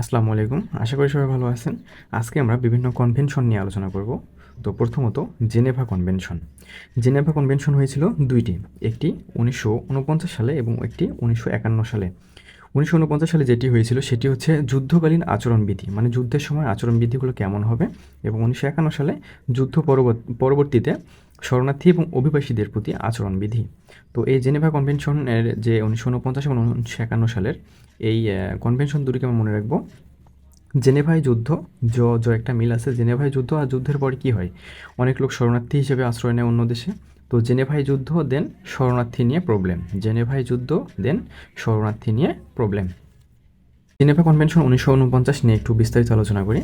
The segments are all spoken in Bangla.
আসসালামু আলাইকুম। আশা করি সবাই ভালো আছেন। আজকে আমরা বিভিন্ন কনভেনশন নিয়ে আলোচনা করব। তো প্রথমত জেনেভা কনভেনশন জেনেভা কনভেনশন হয়েছিল দুইটি, একটি উনিশশো উনপঞ্চাশ সালে এবং একটি উনিশশো একান্ন সালে। উনিশশো উনপঞ্চাশ সালে যেটি হয়েছিল, সেটি হচ্ছে যুদ্ধকালীন আচরণবিধি। মানে যুদ্ধের সময় আচরণবিধিগুলো কেমন হবে? এবং উনিশশো একান্ন সালে যুদ্ধ পরবর্ত- পরবর্তীতে শরণার্থী এবং অভিবাসীদের প্রতি আচরণবিধি। তো এই জেনেভা কনভেনশনের যে উনিশশো উনপঞ্চাশ এবং উনিশশো একান্ন সালের এই কনভেনশন দুটিকে আমরা মনে রাখব। জেনেভায় যুদ্ধ, জ জ একটা মিল আছে। জেনেভায় যুদ্ধ আর যুদ্ধের পরে কী হয়? অনেক লোক শরণার্থী হিসেবে আশ্রয় নেয় অন্য দেশে। তো জেনেভাই যুদ্ধ দেন শরণার্থী নিয়ে প্রবলেম জেনেভাই যুদ্ধ দেন শরণার্থী নিয়ে প্রবলেম জেনেভা কনভেনশন উনিশশো উনপঞ্চাশ নিয়ে একটু বিস্তারিত আলোচনা করি।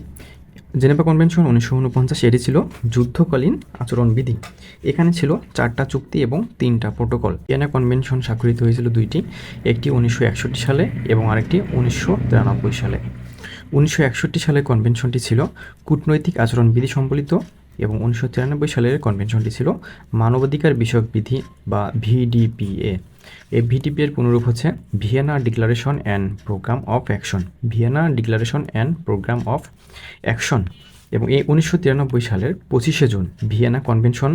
জেনেভা কনভেনশন উনিশশো উনপঞ্চাশ এটি ছিল যুদ্ধকালীন আচরণবিধি। এখানে ছিল চারটা চুক্তি এবং তিনটা প্রোটোকল ভিয়েনা কনভেনশন স্বাক্ষরিত হয়েছিল দুইটি, একটি উনিশশো একষট্টি সালে এবং আরেকটি উনিশশো তিরানব্বই সালে। উনিশশো একষট্টি সালের কনভেনশনটি ছিল কূটনৈতিক আচরণবিধি সম্বলিত। এবং উনিশশো তিরানব্বই সালের কনভেনশনটি ছিল মানবাধিকার বিষয়ক বিধি বা ভিডিপিএ এই ভিডিপি এর পুনরূপ হচ্ছে Vienna declaration and programme of action Vienna declaration and programme of action এবং এই উনিশশো তিরানব্বই সালের পঁচিশে জুন ভিয়েনা কনভেনশন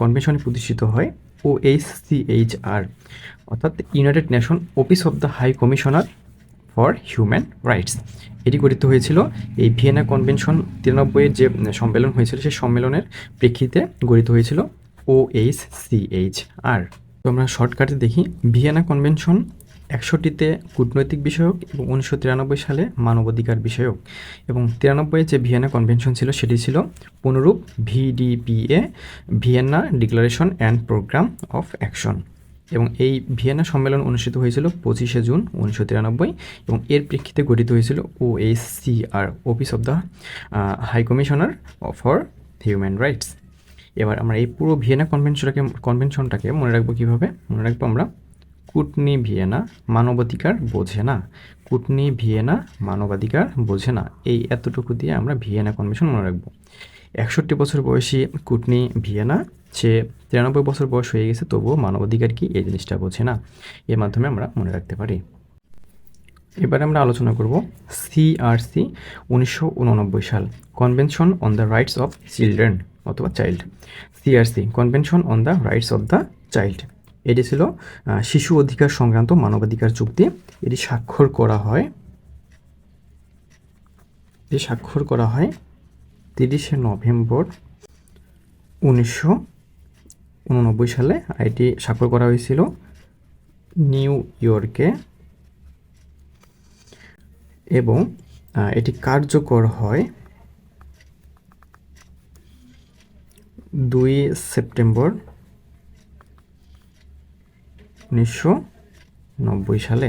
কনভেনশনে প্রতিষ্ঠিত হয় ও এইচসিএইচআর অর্থাৎ United Nation Office of the High Commissioner for Human Rights. এটি গঠিত হয়েছিল এই ভিয়েনা কনভেনশন তিরানব্বইয়ের যে সম্মেলন হয়েছিল সেই সম্মেলনের প্রেক্ষিতে গঠিত হয়েছিল O H C H R তো আমরা শর্টকাটে দেখি, ভিয়েনা কনভেনশন একষট্টিতে কূটনৈতিক বিষয়ক এবং উনিশশো তিরানব্বই সালে মানবাধিকার বিষয়ক। এবং তিরানব্বইয়ে যে ভিয়েনা কনভেনশন ছিল সেটি ছিল পুনরূপ VDPA Vienna declaration and programme of action এবং এই ভিয়েনা সম্মেলন অনুষ্ঠিত হয়েছিল পঁচিশে জুন উনিশশো তিরানব্বই এবং এর প্রেক্ষিতে গঠিত হয়েছিল O S C R Office of the High Commissioner for Human Rights. এবার আমরা এই পুরো ভিয়েনা কনভেনশনটাকে কনভেনশনটাকে মনে রাখব কীভাবে? মনে রাখব আমরা, কুটনি ভিয়েনা মানবাধিকার বোঝে না। কুটনি ভিয়েনা মানবাধিকার বোঝে না। এই এতটুকু দিয়ে আমরা ভিয়েনা কনভেনশন মনে রাখব। একষট্টি বছর বয়সী কুটনি ভিয়েনা, সে তিরানব্বই বছর বয়স হয়ে গেছে, তবুও মানবাধিকার কি এই জিনিসটা বোঝে না? এর মাধ্যমে আমরা মনে রাখতে পারি। এবারে আমরা আলোচনা করব সিআরসি উনিশশো উননব্বই সাল Convention on the Rights of Children অথবা child CRC Convention on the Rights of the Child এটি ছিল শিশু অধিকার সংক্রান্ত মানবাধিকার চুক্তি। এটি স্বাক্ষর করা হয়। এটি স্বাক্ষর করা হয় তিরিশে নভেম্বর উনিশশো উননব্বই সালে আর এটি স্বাক্ষর করা হয়েছিল নিউ ইয়র্কে এবং এটি কার্যকর হয় দুই সেপ্টেম্বর উনিশশো নব্বই সালে।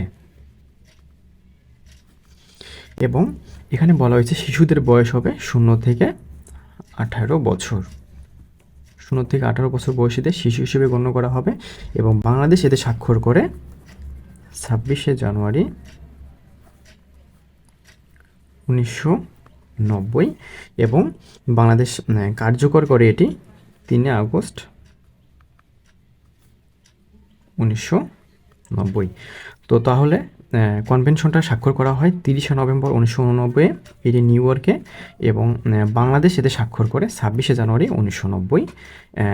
এবং এখানে বলা হয়েছে শিশুদের বয়স হবে শূন্য থেকে আঠারো বছর। শূন্য থেকে আঠারো বছর বয়সীদের শিশু হিসেবে গণ্য করা হবে এবং বাংলাদেশ এতে স্বাক্ষর করে ছাব্বিশে জানুয়ারি উনিশশো নব্বই এবং বাংলাদেশ কার্যকর করে এটি তিনে আগস্ট উনিশশো নব্বই। তো তাহলে কনভেনশনটা স্বাক্ষর করা হয় তিরিশে নভেম্বর উনিশশো উননব্বই এটি নিউ ইয়র্কে এবং বাংলাদেশ এতে স্বাক্ষর করে ছাব্বিশে জানুয়ারি উনিশশো নব্বই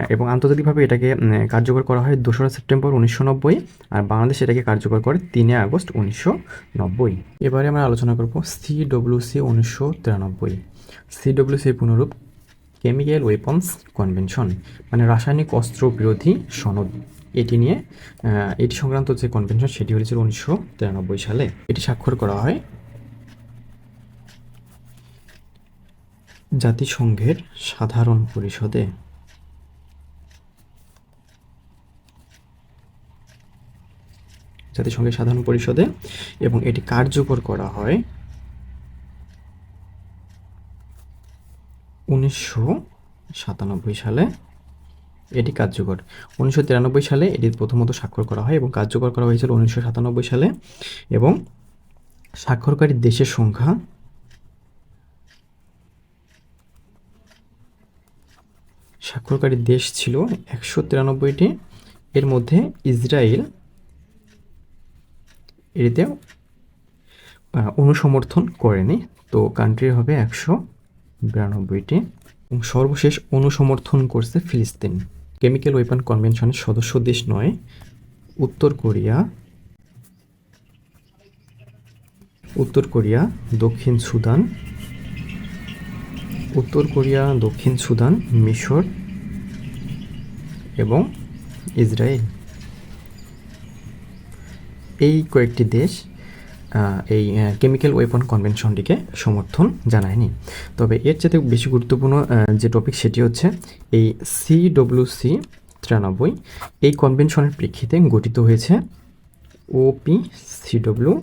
এবং আন্তর্জাতিকভাবে এটাকে কার্যকর করা হয় দোসরা সেপ্টেম্বর উনিশশো নব্বই আর বাংলাদেশ এটাকে কার্যকর করে তিনে আগস্ট উনিশশো নব্বই এবারে আমরা আলোচনা করব সিডব্লিউসি উনিশশো তিরানব্বই সি সিডব্লিউসি পুনরূপ কেমিক্যাল ওয়েপন্স কনভেনশন মানে রাসায়নিক অস্ত্র বিরোধী সনদ। এটি নিয়ে এটি সংক্রান্ত যে কনভেনশন সেটি হয়েছিল উনিশশো তিরানব্বই সালে। এটি স্বাক্ষর করা হয় জাতিসংঘের সাধারণ পরিষদে। জাতিসংঘের সাধারণ পরিষদে এবং এটি কার্যকর করা হয় উনিশশো সাতানব্বই সালে। এটি কার্যকর। উনিশশো তিরানব্বই সালে এটি প্রথমত স্বাক্ষর করা হয় এবং কার্যকর করা হয়েছিল উনিশশো সাতানব্বই সালে এবং স্বাক্ষরকারী দেশের সংখ্যা স্বাক্ষরকারী দেশ ছিল একশো তিরানব্বইটি। এর মধ্যে ইসরায়েল এটিতে অনুসমর্থন করেনি। তো কান্ট্রি হবে একশো বিরানব্বইটি। এবং সর্বশেষ অনুসমর্থন করছে ফিলিস্তিন। কেমিক্যাল ওয়েপন কনভেনশনের সদস্য দেশ নয়, উত্তর কোরিয়া। উত্তর কোরিয়া, দক্ষিণ সুদান। উত্তর কোরিয়া, দক্ষিণ সুদান, মিশর এবং ইসরায়েল। এই কয়েকটি দেশ এই কেমিক্যাল ওয়েপন কনভেনশনটিকে সমর্থন জানায়নি। তবে এর চেয়ে বেশি গুরুত্বপূর্ণ যে টপিক সেটি হচ্ছে এই সিডব্লিউসি তিরানব্বই। এই কনভেনশনের প্রেক্ষিতে গঠিত হয়েছে ওপি সিডব্লিউ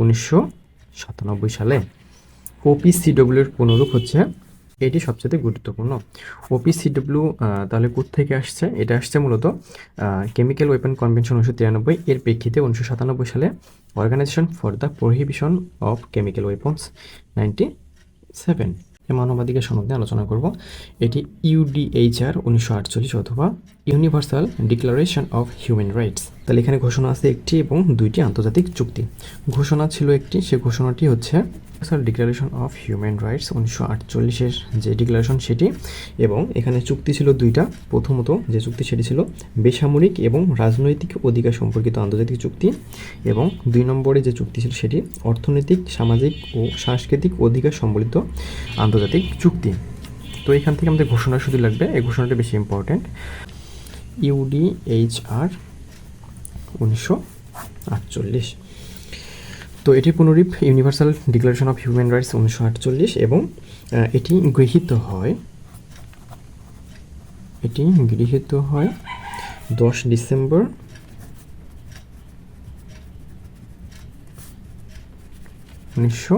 উনিশশো সাতানব্বই সালে। ওপি সিডব্লিউর পুনরূপ হচ্ছে এটি সবচেয়ে গুরুত্বপূর্ণ। ওপি সিডব্লিউ তাহলে থেকে আসছে? এটা আসছে মূলত কেমিক্যাল ওয়েপন কনভেনশন উনিশশো তিরানব্বই, এর প্রেক্ষিতে উনিশশো সাতানব্বই সালে Organisation for the Prohibition of Chemical Weapons ninety seven মানবাধিকার সম্বন্ধে আলোচনা করব। এটি ইউডিএইচআর উনিশশো আটচল্লিশ অথবা Universal Declaration of Human Rights তাহলে এখানে ঘোষণা আছে একটি এবং দুইটি আন্তর্জাতিক চুক্তি। ঘোষণা ছিল একটি, সে ঘোষণাটি হচ্ছে Universal Declaration of Human Rights উনিশশো আটচল্লিশের যে ডিক্লারেশন সেটি এবং এখানে চুক্তি ছিল দুইটা। প্রথমত যে চুক্তি সেটি ছিল বেসামরিক এবং রাজনৈতিক অধিকার সম্পর্কিত আন্তর্জাতিক চুক্তি এবং দুই নম্বরে যে চুক্তি ছিল সেটি অর্থনৈতিক, সামাজিক ও সাংস্কৃতিক অধিকার সম্বলিত আন্তর্জাতিক চুক্তি। তো এখান থেকে আমাদের ঘোষণা শুধু লাগবে, এই ঘোষণাটা বেশি ইম্পর্ট্যান্ট ইউডিএইচআর উনিশশো আটচল্লিশ। তো এটি পুনরূপ Universal Declaration of Human Rights উনিশশো আটচল্লিশ এবং এটি গৃহীত হয়, এটি গৃহীত হয় দশ ডিসেম্বর উনিশশো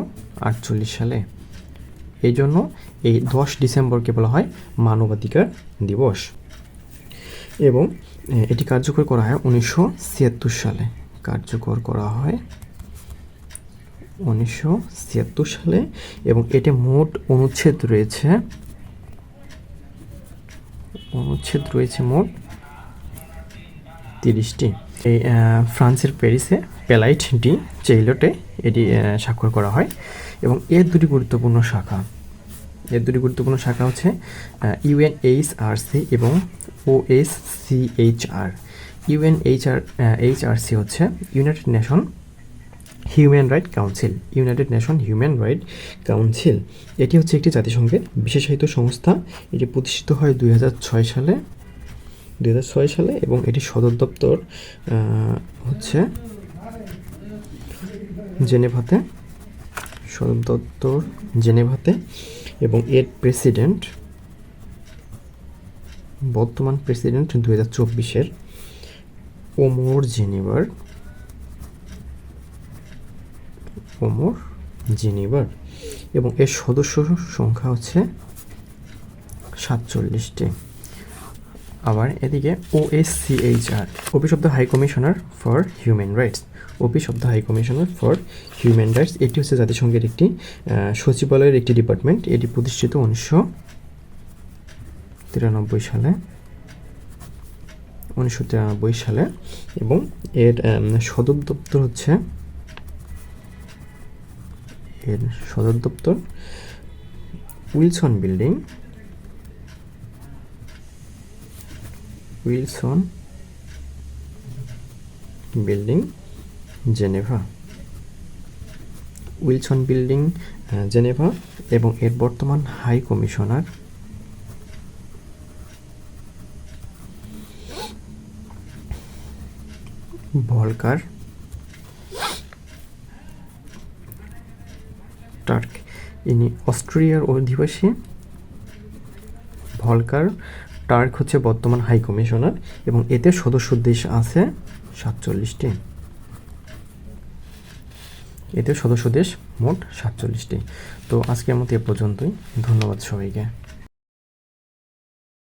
আটচল্লিশ সালে। এই জন্য এই দশ ডিসেম্বরকে বলা হয় মানবাধিকার দিবস। এবং এটি কার্যকর করা হয় উনিশশো ছিয়াত্তর সালে। কার্যকর করা হয় উনিশশো ছিয়াত্তর সালে এবং এতে মোট অনুচ্ছেদ রয়েছে। অনুচ্ছেদ রয়েছে মোট তিরিশটি। এই ফ্রান্সের প্যারিসে প্যালাইট ডি চেইলটে এটি স্বাক্ষর করা হয় এবং এর দুটি গুরুত্বপূর্ণ শাখা। এর দুটি গুরুত্বপূর্ণ শাখা হচ্ছে ইউএনএইচআরসি এবং ওএসসিএইচআর ইউএনএইচআর এইচআরসি হচ্ছে United Nation Human Right Council United Nation Human Right Council এটি হচ্ছে একটি জাতিসংঘের বিশেষায়িত সংস্থা। এটি প্রতিষ্ঠিত হয় দুই হাজার ছয় সালে, দুই ছয় সালে এবং এটি সদর দপ্তর হচ্ছে জেনেভাতে, সদর দপ্তর জেনেভাতে। এবং এর প্রেসিডেন্ট, বর্তমান প্রেসিডেন্ট দু হাজার চব্বিশের ওমর জেনিভার। ওমর জেনিভার। এবং এর সদস্য সংখ্যা হচ্ছে সাতচল্লিশটি। আবার এদিকে OSCHR of the High Commissioner for Human Rights of the High Commissioner for Human Rights এটি হচ্ছে জাতিসংঘের একটি সচিবালয়ের একটি ডিপার্টমেন্ট এটি প্রতিষ্ঠিত উনিশশো তিরানব্বই সালে, উনিশশো তিরানব্বই সালে এবং এর সদর দপ্তর হচ্ছে, এর সদর দপ্তর Wilson building Wilson building Geneva. Wilson building Geneva এবং এর বর্তমান হাই কমিশনার। ভলকার টার্ক, ইনি অস্ট্রিয়ার অধিবাসী। ভলকার টার্ক হচ্ছে বর্তমান হাই কমিশনার এবং এতে সদস্য দেশ আছে সাতচল্লিশটি। এতে সদস্য দেশ মোট সাতচল্লিশটি। তো আজকের মতো এ পর্যন্তই। ধন্যবাদ সবাইকে।